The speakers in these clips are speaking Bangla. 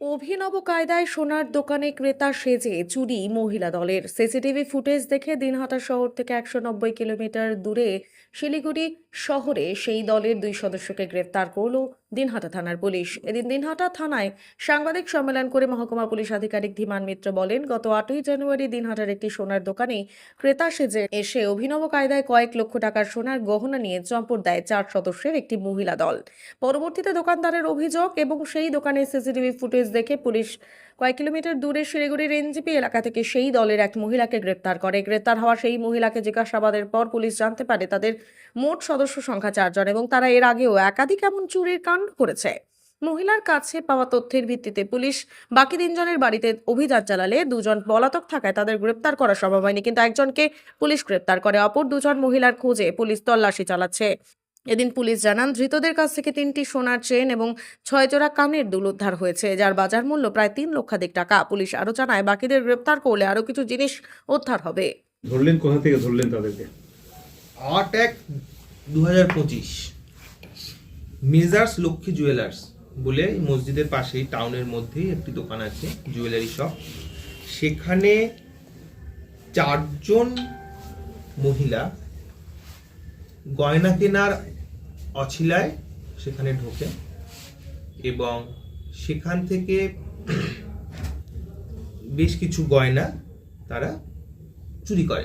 অভিনব কায়দায় সোনার দোকানে ক্রেতা সেজে চুরি মহিলা দলের। সিসিটিভি ফুটেজ দেখে দিনহাটা শহর থেকে একশো নব্বই কিলোমিটার দূরে শিলিগুড়ি শহরে সেই দলের দুই সদস্যকে গ্রেফতার করল দিনহাটা থানার পুলিশ। এদিন দিনহাটা থানায় সাংবাদিক সম্মেলন করে মহকুমা পুলিশ আধিকারিক ধীমান মিত্র বলেন, গত আটই জানুয়ারি দিনহাটার একটি সোনার দোকানে ক্রেতা সেজে এসে অভিনব কায়দায় কয়েক লক্ষ টাকার সোনার গহনা নিয়ে চম্পট দেয় চার সদস্যের একটি মহিলা দল। পরবর্তীতে দোকানদারের অভিযোগ এবং সেই দোকানে সিসিটিভি ফুটেজ দেখে পুলিশ কয়েক কিলোমিটার দূরে শিলিগুড়ির এনজিপি এলাকা থেকে সেই দলের এক মহিলাকে গ্রেপ্তার করে। গ্রেপ্তার হওয়া সেই মহিলাকে জিজ্ঞাসাবাদের পর পুলিশ জানতে পারে তাদের মোট সদস্য সংখ্যা চারজন এবং তারা এর আগেও একাধিক এমন চুরির কাণ্ড করেছে। মহিলার কাছে পাওয়া তথ্যের ভিত্তিতে পুলিশ বাকি তিনজনের বাড়িতে অভিযান চালালে দুজন পলাতক থাকায় তাদের গ্রেপ্তার করা সম্ভব হয়নি, কিন্তু একজনকে পুলিশ গ্রেপ্তার করে। অপর দুজন মহিলার খোঁজে পুলিশ তল্লাশি চালাচ্ছে। এদিন পুলিশ জানান ধৃতদের কাছ থেকে তিনটি সোনার চেন এবং ছয় জোড়া কানের দুল উদ্ধার হয়েছে যার বাজার মূল্য প্রায় তিন লক্ষাধিক টাকা। পুলিশ আরও জানায় বাকিদের গ্রেপ্তার করলে আরও কিছু জিনিস উদ্ধার হবে। ধরলেন কোথা থেকে ধরলেন তাদেরকে? আট এক দু হাজার পঁচিশ। মেজার্স লক্ষ্মী জুয়েলার্স বলে মসজিদের পাশেই টাউনের মধ্যেই একটি দোকান আছে জুয়েলারি শপ। সেখানে চারজন মহিলা গয়না কেনার অছিলায় সেখানে ঢোকে এবং সেখান থেকে বেশ কিছু গয়না তারা চুরি করে।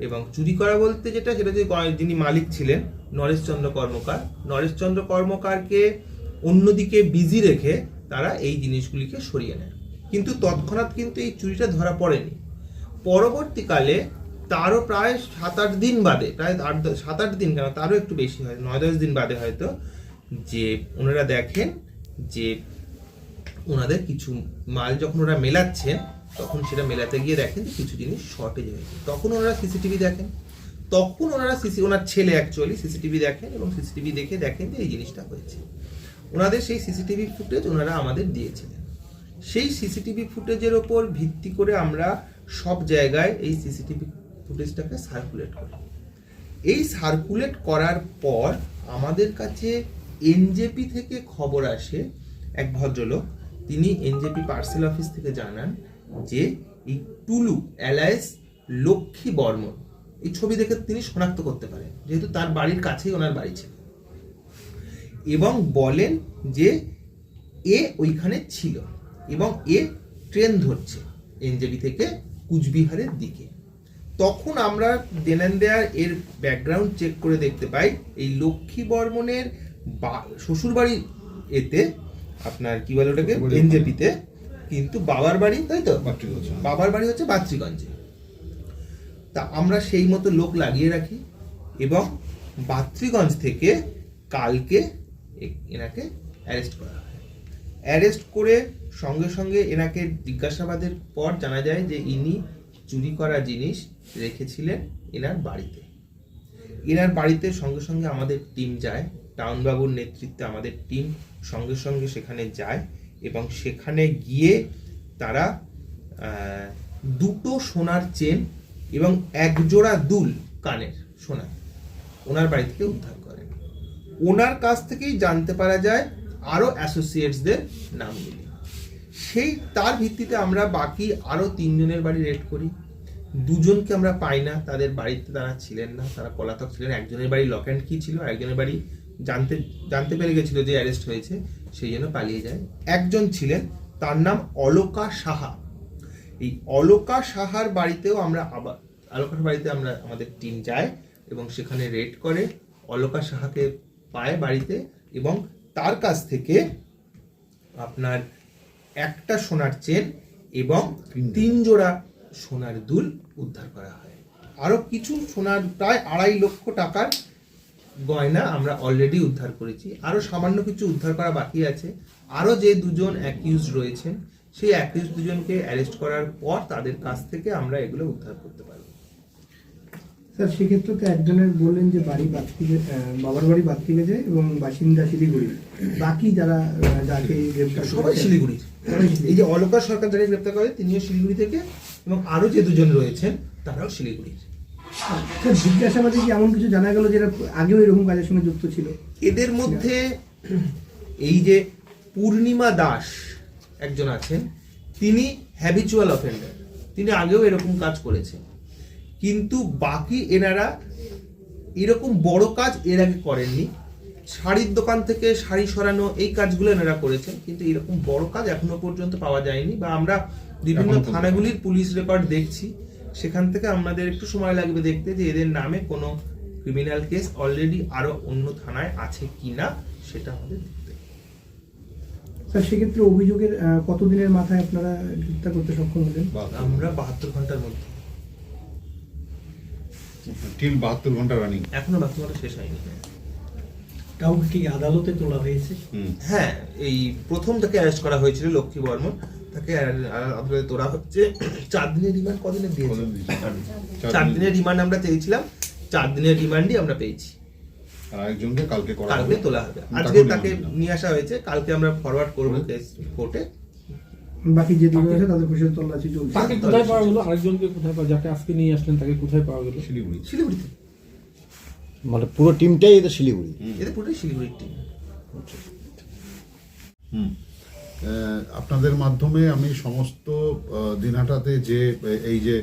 এবং চুরি করা বলতে যেটা, সেটা যে যিনি মালিক ছিলেন নরেশচন্দ্র কর্মকার। নরেশচন্দ্র কর্মকারকে অন্যদিকে বিজি রেখে তারা এই জিনিসগুলিকে সরিয়ে নেয়। কিন্তু তৎক্ষণাৎ কিন্তু এই চুরিটা ধরা পড়েনি। পরবর্তীকালে তারও প্রায় সাত আট দিন বাদে, প্রায় আট সাত আট দিন কেন? তারও একটু বেশি হয় নয় দশ দিন বাদে হয়তো যে ওনারা দেখেন যে ওনাদের কিছু মাল যখন ওরা মেলাচ্ছেন, তখন সেটা মেলাতে গিয়ে দেখেন যে কিছু জিনিস শর্টেজ হয়েছে। তখন ওনারা সিসিটিভি দেখেন। তখন ওনারা সিসি ওনার ছেলে অ্যাকচুয়ালি সিসিটিভি দেখেন এবং সিসিটিভি দেখে দেখেন যে এই জিনিসটা হয়েছে। ওনাদের সেই সিসিটিভি ফুটেজ ওনারা আমাদের দিয়েছিলেন। সেই সিসিটিভি ফুটেজের ওপর ভিত্তি করে আমরা সব জায়গায় এই সিসিটিভি ফুটেজটাকে সার্কুলেট করি। এই সার্কুলেট করার পর আমাদের কাছে এনজেপি থেকে খবর আসে এক ভদ্রলোক। তিনি এনজেপি পার্সেল অফিস থেকে জানান যে, এই টুলু অ্যালায়েস লক্ষ্মী বর্মন, এই ছবি দেখে তিনি শনাক্ত করতে পারেন। যেহেতু তার বাড়ির কাছেই ওনার বাড়ি ছিল। এবং বলেন যে, এ ওইখানে ছিল এবং এ ট্রেন ধরছে এনজেপি থেকে কুচবিহারের দিকে। তখন আমরা দেনান দেয়ার এর ব্যাকগ্রাউন্ড চেক করে দেখতে পাই। এই লক্ষ্মী বর্মনের শ্বশুরবাড়ি এতে আপনার কি বলে ওটাকে? এনজেপিতে কিন্তু বাবার বাড়ি তাই তো? বাবার বাড়ি হচ্ছে বাত্রিগঞ্জে। তা আমরা সেই মতো লোক লাগিয়ে রাখি এবং বাত্রিগঞ্জ থেকে কালকে এনাকে অ্যারেস্ট করা হয়। অ্যারেস্ট করে সঙ্গে সঙ্গে এনাকে জিজ্ঞাসাবাদের পর জানা যায় যে ইনি চুরি করা জিনিস রেখেছিলেন এনার বাড়িতে। এনার বাড়িতে সঙ্গে সঙ্গে আমাদের টিম যায়, টাউনবাবুর নেতৃত্বে আমাদের টিম সঙ্গে সঙ্গে সেখানে যায় এবং সেখানে গিয়ে তারা দুটো সোনার চেন এবং এক জোড়া দুল কানের সোনা ওনার বাড়ি থেকে উদ্ধার করেন। ওনার কাছ থেকেই জানতে পারা যায়, আরও অ্যাসোসিয়েটসদের নামগুলি সেই, তার ভিত্তিতে আমরা বাকি আরও তিনজনের বাড়ি রেড করি। দুজনকে আমরা পাই না, তাদের বাড়িতে তারা ছিলেন না, তারা পলাতক ছিলেন। একজনের বাড়ি লক অ্যান্ড কি ছিল একজনের বাড়ি জানতে জানতে পেরে গেছিল যে অ্যারেস্ট হয়েছে, সেই জন্য পালিয়ে যায়। একজন ছিলেন, তার নাম অলোকা সাহা। এই অলোকা সাহার বাড়িতেও আমরা আবার অলোকার বাড়িতে আমরা, আমাদের টিম যায় এবং সেখানে রেড করে। অলোকা সাহাকে পায় বাড়িতে এবং তার কাছ থেকে আপনার একটা সোনার চেন এবং তিন জোড়া। সোনার দুল উদ্ধার করা হয়। আরও কিছু সোনার প্রায় আড়াই লক্ষ টাকার গয়না আমরা অলরেডি উদ্ধার করেছি। আরও সামান্য কিছু উদ্ধার করা বাকি আছে। আরও যে দুজন অ্যাকিউজ রয়েছেন সেই অ্যাকিউজ দুজনকে অ্যারেস্ট করার পর তাদের কাছ থেকে আমরা এগুলো উদ্ধার করতে পারব। স্যার সেক্ষেত্রে তো একজনের বললেন যে বাড়ি বাত্তি বাবার বাড়ি বাত্তি গেছে এবং বাসিন্দা শিলিগুড়ি। বাকি যারা যাকে গ্রেপ্তার সবাই শিলিগুড়ির। এই যে অলকা সরকার যারা গ্রেপ্তার করে তিনিও শিলিগুড়ি থেকে এবং আরও যে দুজন রয়েছেন তারাও শিলিগুড়ির স্যার জিজ্ঞাসাবাদে কি এমন কিছু জানা গেল যেটা আগেও এরকম কাজের সঙ্গে যুক্ত ছিল? এদের মধ্যে এই যে পূর্ণিমা দাস একজন আছেন তিনি হ্যাবিচুয়াল অফেন্ডার তিনি আগেও এরকম কাজ করেছেন। কিন্তু বাকি এনারা এরকম বড় কাজ এর আগে করেননি। শাড়ির দোকান থেকে শাড়ি সরানো এই কাজগুলো এনারা করেছেন কিন্তু এরকম বড় কাজ এখনও পর্যন্ত পাওয়া যায়নি বা আমরা বিভিন্ন থানাগুলির পুলিশ রেকর্ড দেখছি। সেখান থেকে আমাদের একটু সময় লাগবে দেখতে যে এদের নামে কোনো ক্রিমিনাল কেস অলরেডি আরও অন্য থানায় আছে কিনা সেটা আমাদের দেখতে। হবে। স্যার সেক্ষেত্রে অভিযোগের আহ, কতদিনের মাথায় আপনারা গ্রেপ্তার করতে সক্ষম হলেন? আমরা বাহাত্তর ঘণ্টার মধ্যে। টিল বাহাত্তর ঘণ্টা রানিং এখনও বাকি ঘণ্টা শেষ হয়নি। কাউকে কি আদালতে তোলা হয়েছে? হ্যাঁ এই প্রথম তাকে অ্যারেস্ট করা হয়েছিল লক্ষ্মী বর্মন। তাকে আদালতে তোলা হচ্ছে। চার দিনের রিমান্ড কদিনের দিয়েছে? চার দিনের রিমান্ড আমরা চেয়েছিলাম চার দিনের রিমান্ডই আমরা পেয়েছি। আর আরেকজনকে কালকে করা কালকে তোলা হবে। আজকে তাকে নিয়ে আসা হয়েছে। কালকে আমরা ফরওয়ার্ড করব কেস কোর্টে বাকি যে দুজন আছে তাদের পরিষদ তল্লাশি চলছে। তাকে কোথায় পাওয়া গেল? আরেকজনকে কোথায় পাওয়া যাকে আজকে নিয়ে আসলেন তাকে কোথায় পাওয়া গেল? শিলিগুড়ি শিলিগুড়িতে। মানে পুরো টিমটাই এদের শিলিগুড়ি। এদের পুরোটাই শিলিগুড়ির টিম হুম। আহ, আপনাদের মাধ্যমে আমি সমস্ত দিনহাটাতে যে এই যে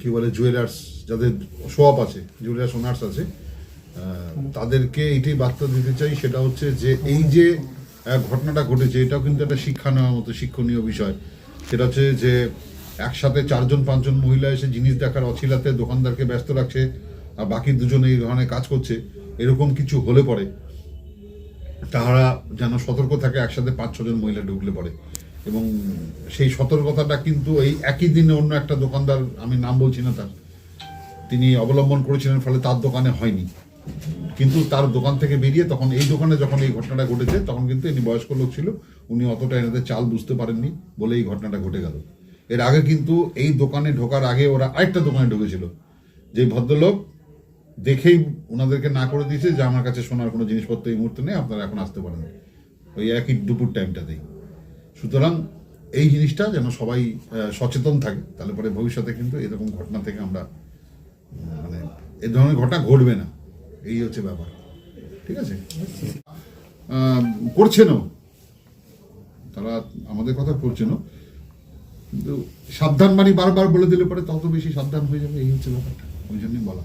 কি বলে জুয়েলার্স যাদের শোয়াপ আছে জুয়েলার্স ওনার্স আছে তাদেরকে এইটাই বার্তা দিতে চাই সেটা হচ্ছে যে এই যে ঘটনাটা ঘটেছে এটাও কিন্তু একটা শিক্ষা নেওয়ার মতো শিক্ষণীয় বিষয়। সেটা হচ্ছে যে একসাথে চারজন পাঁচজন মহিলা এসে জিনিস দেখার অছিলাতে দোকানদারকে ব্যস্ত রাখছে আর বাকি দুজনে এই ধরনের কাজ করছে, এরকম কিছু হলে পরে তাহারা যেন সতর্ক থাকে, একসাথে পাঁচ, ছজন মহিলা ঢুকলে পড়ে এবং সেই সতর্কতাটা কিন্তু এই একই দিনে অন্য একটা দোকানদার, আমি নাম বলছি না তার, তিনি অবলম্বন করেছিলেন, ফলে তার দোকানে হয়নি। কিন্তু তার দোকান থেকে বেরিয়ে তখন এই দোকানে যখন এই ঘটনাটা ঘটেছে, তখন কিন্তু ইনি বয়স্ক লোক ছিল, উনি অতটা এনাদের চাল বুঝতে পারেননি বলে এই ঘটনাটা ঘটে গেল। এর আগে কিন্তু এই দোকানে ঢোকার আগে ওরা আরেকটা দোকানে ঢুকেছিল, যে ভদ্রলোক দেখেই ওনাদেরকে না করে দিয়েছে যে আমার কাছে সোনার কোনো জিনিসপত্র এই মুহূর্তে নেই, আপনারা এখন আসতে পারেন। ওই একই দুপুর টাইমটাতেই। সুতরাং এই জিনিসটা যেন সবাই সচেতন থাকে, তাহলে পরে ভবিষ্যতে কিন্তু এরকম ঘটনা থেকে আমরা মানে এ ধরনের ঘটনা ঘটবে না। এই হচ্ছে ব্যাপার। ঠিক আছে? করছেনও। তারা আমাদের কথা করছেনও কিন্তু সাবধান বাণী বারবার বলে দিলে পরে তত বেশি সাবধান হয়ে যাবে, এই হচ্ছে ব্যাপারটা। ওই জন্যই বলা।